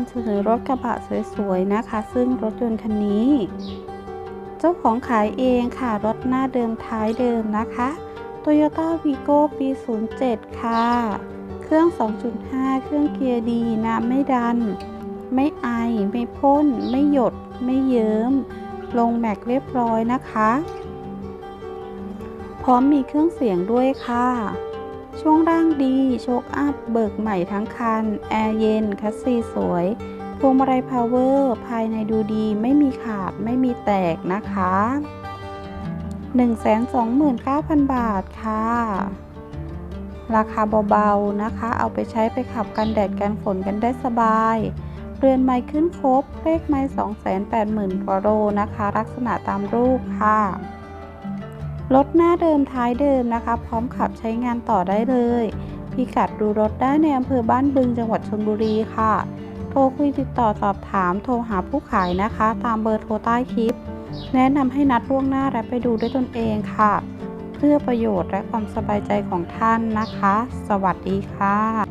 ำเสนอรถกระบะสวยๆนะคะ ซึ่งรถยนต์คันนี้ เจ้าของขายเองค่ะรถหน้าเดิมท้ายเดิมนะคะ Toyota Vigo ปี 07 ค่ะ เครื่อง 2.5 เครื่องเกียร์ดีน้ำไม่ดัน ไม่ไอ ไม่พ่น ไม่หยด ไม่เยิ้ม ลงแม็กเรียบร้อยนะคะ พร้อมมีเครื่องเสียงด้วยค่ะ ช่วงล่างดี โชคอัพ เบิกใหม่ทั้งคัน แอร์เย็น คัสซีสวยพวงมาลัยพาวเวอร์ ภายในดูดีไม่มีขาดไม่มีแตกนะคะ 129,000 บาทค่ะ ราคาเบาๆนะคะ เอาไปใช้ไปขับกันแดดกันฝนกันได้สบายเรือนไม้ขึ้นครบเลขไม้280,000กว่าโลนะคะ ลักษณะตามรูปค่ะ รถหน้าเดิมท้ายเดิมนะคะ พร้อมขับใช้งานต่อได้เลยพิกัดดูรถได้ในอำเภอบ้านบึงจังหวัดชลบุรีค่ะ โทรคุยติดต่อสอบถาม โทรหาผู้ขายนะคะ ตามเบอร์โทรใต้คลิป แนะนำให้นัดล่วงหน้าและไปดูด้วยตนเองค่ะ เพื่อประโยชน์และความสบายใจของท่านนะคะ สวัสดีค่ะ